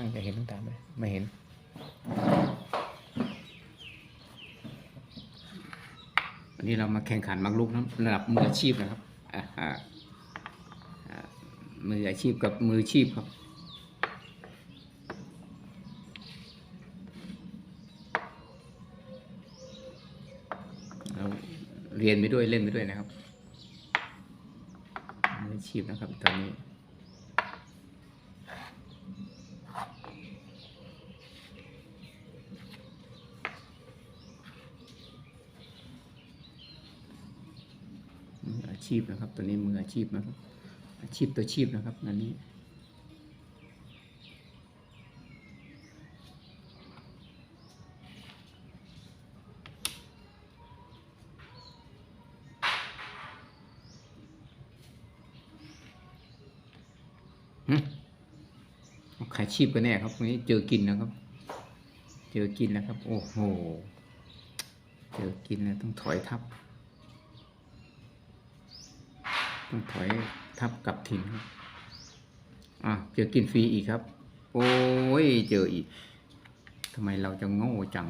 างจะเห็นน้ำตาไหมไม่เห็น วันนี้เรามาแข่งขันมักลุกนะระดับมืออาชีพนะครับอ่ามืออาชีพกับมืออาชีพครับเราเรียนไปด้วยเล่นไปด้วยนะครับมืออาชีพนะครับตอนนี้ มืออา ชีพนะครับ ตัวนี้มืออาชีพนะครับ อาชีพตัวชีพนะครับอันนี้หึขายชีพกันแน่ครับวันนี้เจอกินนะครับ เจอกินแล้วครับ โอ้โห เจอกินแล้วต้องถอยทับ ต้องถอยทับกลับถิ่นครับอะเจอกินฟรีอีกครับ โอ้ยเจออีกทำไมเราจะโง่จัง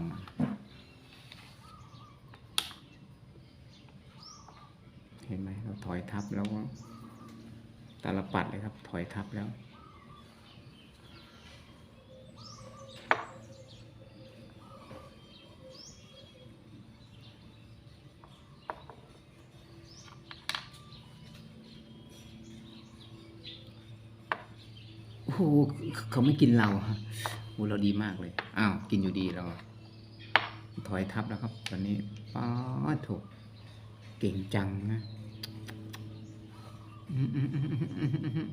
เห็นไหมเราถอยทับแล้วตาลปัดเลยครับ ถอยทับแล้ว หเขาไม่กินเราฮะโอ้เราดีมากเลย อ้าว กินอยู่ดีเรา ถอยทับแล้วครับ ตอนนี้ป้าดโถูก เก่งจังนะอืมอืมอืมอืมอืมอืม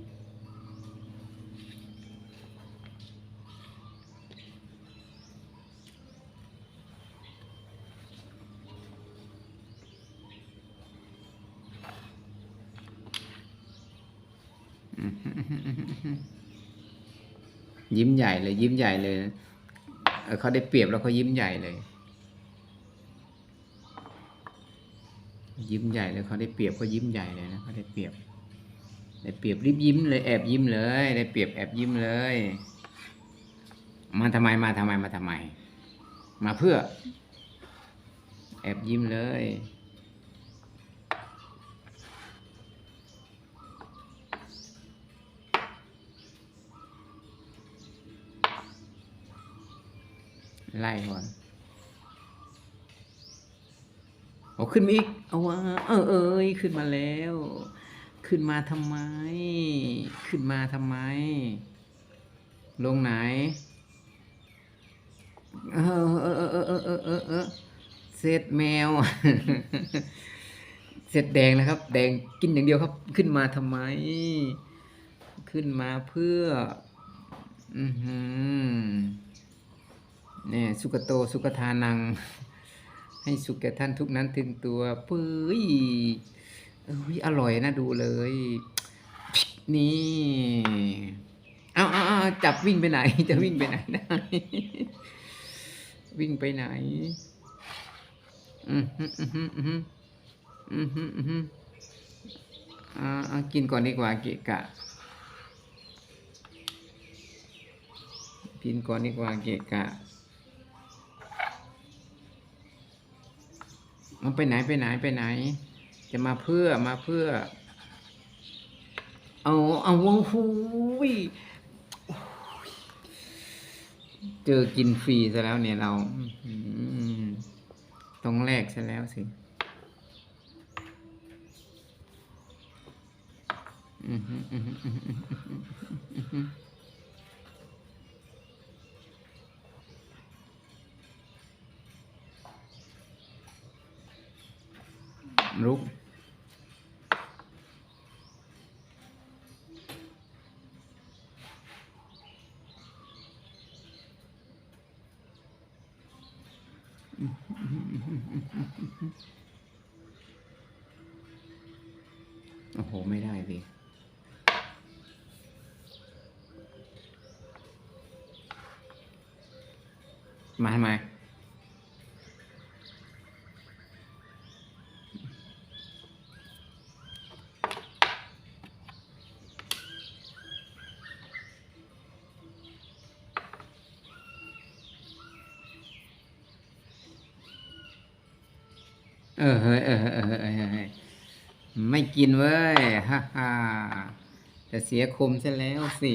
ยิ้มใหญ่เลย ยิ้มใหญ่เลยเขาได้เปรียบแล้วเขายิ้มใหญ่เลย ยิ้มใหญ่เลยเขาได้เปรียบก็ยิ้มใหญ่เลยนะเขาได้เปรียบได้เปรียบรีบยิ้มเลยแอบยิ้มเลย ได้เปรียบแอบยิ้มเลย มาทำไมมาทำไมมาทำไม มาเพื่อ แอบยิ้มเลย ไล่ก่อนโอ้ขึ้นมาอีก เอาวะเออเอ้ยขึ้นมาแล้ว ขึ้นมาทำไม ขึ้นมาทำไม ลงไหน เออเออเออเออเออเออเออเสร็จแมว เสร็จแดงแล้วครับ แดงกินอย่างเดียวครับ ขึ้นมาทำไม ขึ้นมาเพื่อ อือหือ เนี่ยสุกโตสุกทานัง ให้สุขแก่ท่านทุกนั้นถึงตัวปื้ยเอ้ยอร่อยนะดูเลย นี่เอาเอาเอาจับวิ่งไปไหน จะวิ่งไปไหนได้วิ่งไปไหน อืมฮึอืมอืมอืมอืมอ่ากินก่อนดีกว่าเกะกะกินก่อนดีกว่าเกะกะ มันไปไหนไปไหนไปไหน จะมาเพื่อมาเพื่อ เอาเอาวงหูยเจอกินฟรีซะแล้วเนี่ยเราต้องแลกซะแล้วสิอือหืออือหืออือหืออื อหือลุกโอ้โห ไม่ได้พี่มาทำไม เออเฮ้ยเออเฮ้ยเออเฮ้ยเออไม่กินเว้ยฮ่าฮ่าจะเสียคมซะแล้วสิ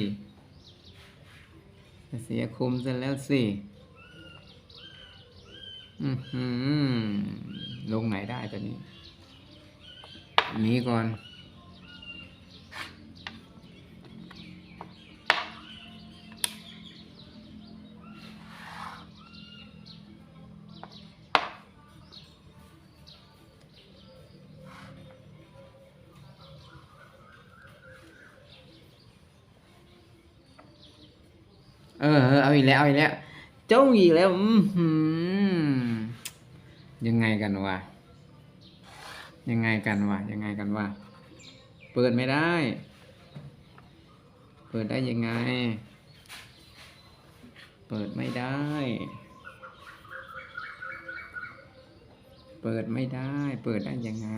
จะเสียคมซะแล้วสิอือหือลงไหนได้ตอนนี้นี้ก่อน เออเอาอีกแล้วเอาอีกแล้วจ้องอีกแล้วอือหือยังไงกันวะยังไงกันวะยังไงกันวะเปิดไม่ได้ เปิดได้ยังไง เปิดไม่ได้ เปิดไม่ได้ เปิดได้ยังไง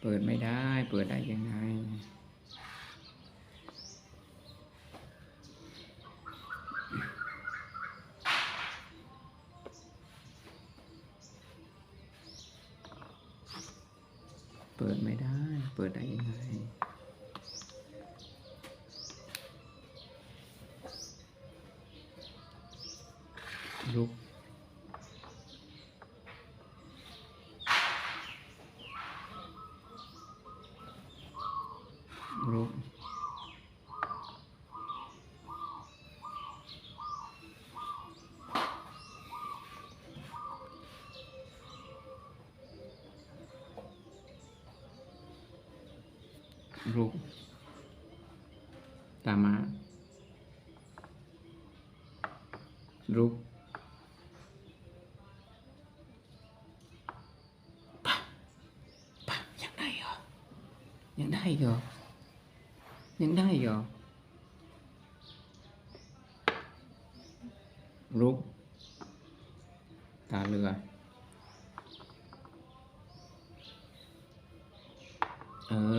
เปิดไม่ได้ เปิดได้ยังไง เปิดไม่ได้ เปิดได้ยังไง ลุก ลุก ลุกตามมาลุกปะปะยังได้เ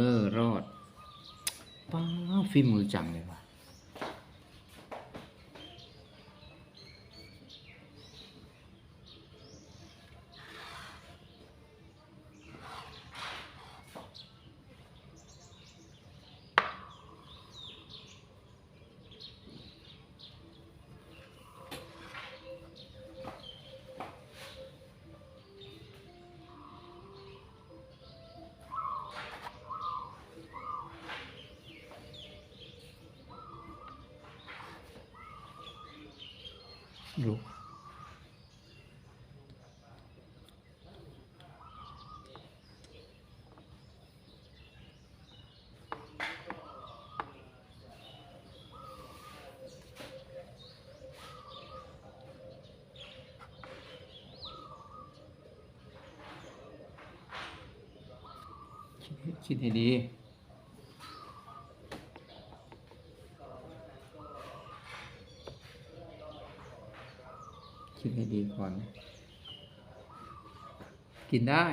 ห ป้าฝีมือจังเลยว่ะ ลุกคิดให้คิดให้ดี คิดให้ดีก่อน กินได้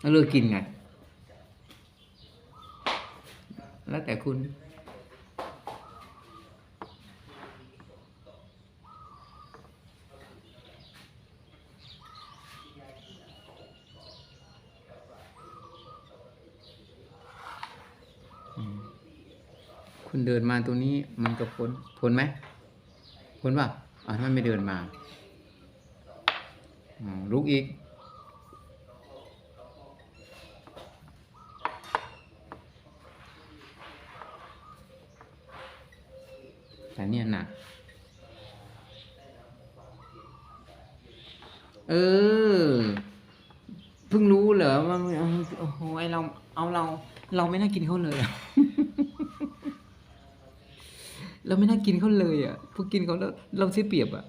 แล้วเลือกกินไง แล้วแต่คุณ คุณเดินมาตรงนี้มันก็พ้นพ้นไหมพ้นป่ะ อ่ามันไม่เดินมาลุกอีก แต่เนี่ยหนัก เออ เพิ่งรู้เหรอว่าโอ้โหไอเรา เอาเรา เราไม่น่ากินเขาเลย เราไม่น่ากินเขาเลยอะพวกกินเขาแล้วเราเสียเปรียบอะ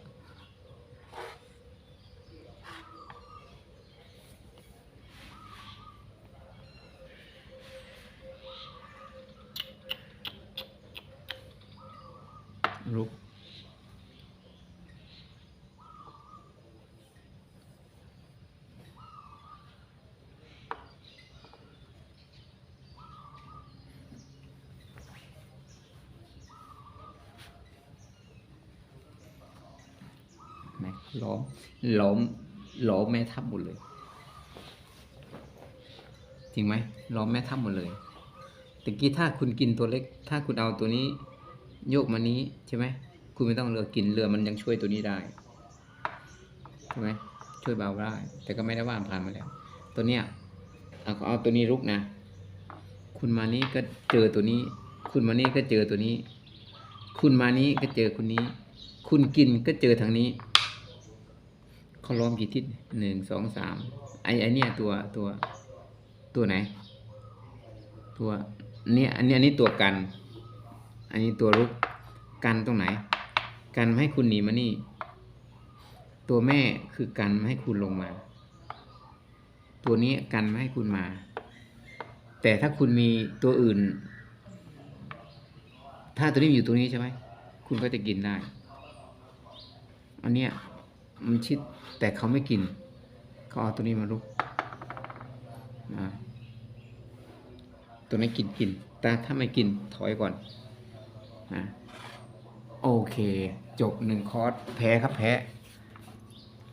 ลุก ล้อมล้อมล้อมแม่ทัพหมดเลย จริงไหมล้อมแม่ทัพหมดเลยตะกี้ถ้าคุณกินตัวเล็ก ถ้าคุณเอาตัวนี้ โยกมานี้ใช่ไหมคุณไม่ต้องเรือกินเรือมันยังช่วยตัวนี้ได้ใช่ไหมช่วยเบาได้ แต่ก็ไม่ได้ว่าผ่านมาแล้ว ตัวเนี้ยเอาเอาตัวนี้รุกนะ คุณมานี้ก็เจอตัวนี้ คุณมานี้ก็เจอตัวนี้ คุณมานี้ก็เจอคนนี้ คุณกินก็เจอทางนี้ เขาล้อมกี่ทิศหนึ่งสองสามไอ้ไอเนี่ยตัวตัวตัวไหน ตัวเนี่ยอันนี้อันนี้ตัวกัน อันนี้ตัวรุกกันตรงไหน กันไม่ให้คุณหนีมานี่ ตัวแม่คือกันไม่ให้คุณลงมา ตัวนี้กันไม่ให้คุณมา แต่ถ้าคุณมีตัวอื่น ถ้าตัวนี้อยู่ตรงนี้ใช่ไหมคุณก็จะกินได้ อันเนี้ย มันชิดแต่เขาไม่กินเขาเอาตัวนี้มาลุกตัวนี้กินกิน แต่ถ้าไม่กินถอยก่อนอโอเค จบหนึ่งคอร์สแพ้ครับแพ้